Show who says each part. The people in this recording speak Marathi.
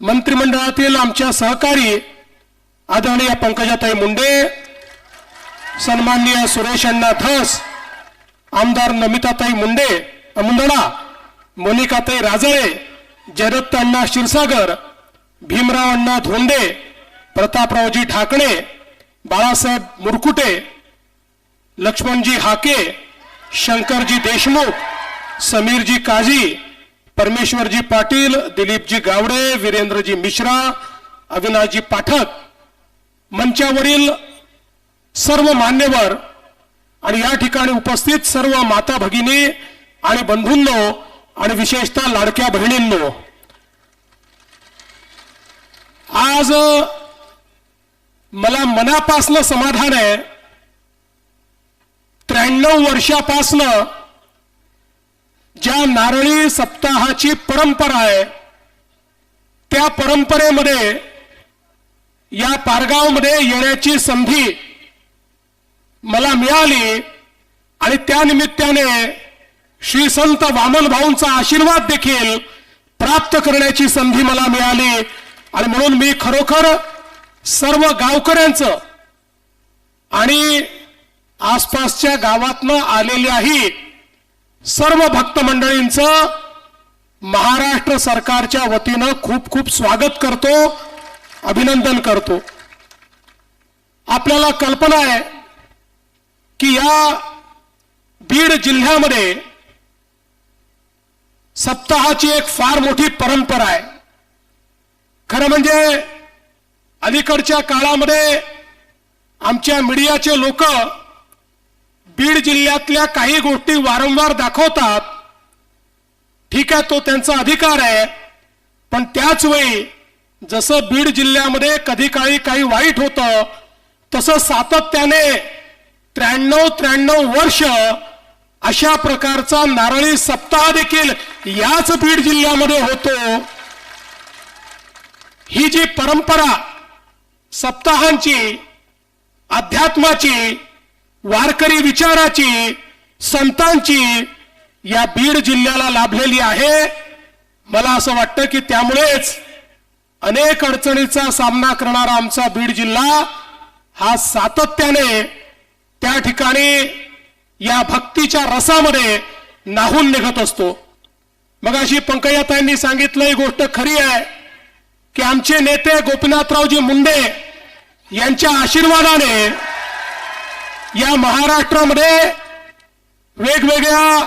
Speaker 1: मंत्रिमंडळातील आमच्या सहकारी आदरणीय पंकजाताई मुंडे सन्माननीय सुरेश अण्णा धस आमदार नमिताताई मुंडे मुंदडा मोनिकाताई राजळे जयदत्त अण्णा क्षीरसागर भीमराव अण्णा धोंडे प्रतापरावजी ठाकणे बाळासाहेब मुरकुटे लक्ष्मणजी हाके शंकरजी देशमुख समीरजी काझी परमेश्वरजी पाटील दिलीपजी गावडे वीरेंद्रजी मिश्रा अविनाशजी पाठक मंचावरील सर्व मान्यवर आणि या ठिकाणी उपस्थित सर्व माता भगिनी आणि बंधूंनो आणि विशेषतः लाडक्या बहिणींनो. आज मला मनापासनं समाधान आहे. त्र्याण्णव वर्षापासनं नारळी सप्ताहाची परंपरा आहे. त्या परंपरेमध्ये या पारगावमध्ये येण्याची संधी मला मिळाली आणि त्या निमित्ताने श्री संत वामन भाऊंचा आशीर्वाद देखील प्राप्त करण्याची संधी मला मिळाली. आणि म्हणून मी खरोखर सर्व गावकऱ्यांचं आणि आसपासच्या गावातनं आलेल्याही सर्व भक्त मंडळींचं महाराष्ट्र सरकारच्या वतीनं खूप खूप स्वागत करतो अभिनंदन करतो. आपल्याला कल्पना आहे की या बीड जिल्ह्यामध्ये सप्ताहाची एक फार मोठी परंपरा आहे. खरं म्हणजे अलीकडच्या काळामध्ये आमच्या मीडियाचे लोक बीड जिल्ह्यातल्या काही गोष्टी वारंवार दाखवतात. ठीक आहे तो त्यांचा अधिकार आहे. पण त्याच वेळी जसं बीड जिल्ह्यामध्ये कधी काळी काही वाईट होतं तसं सातत्याने त्र्याण्णव त्र्याण्णव वर्ष अशा प्रकारचा नारळी सप्ताह देखील याच बीड जिल्ह्यामध्ये होतो. ही जी परंपरा सप्ताहांची अध्यात्माची वारकरी विचाराची संतांची या बीड जिल्ह्याला लाभलेली आहे. मला असं वाटतं की त्यामुळेच अनेक अडचणीचा सामना करणारा आमचा बीड जिल्हा हा सातत्याने त्या ठिकाणी या भक्तीच्या रसामध्ये नाहून निघत असतो. मग अशी पंकजाताईंनी सांगितलं ही गोष्ट खरी आहे की आमचे नेते गोपीनाथरावजी मुंडे यांच्या आशीर्वादाने या महाराष्ट्रामध्ये वेगवेगळ्या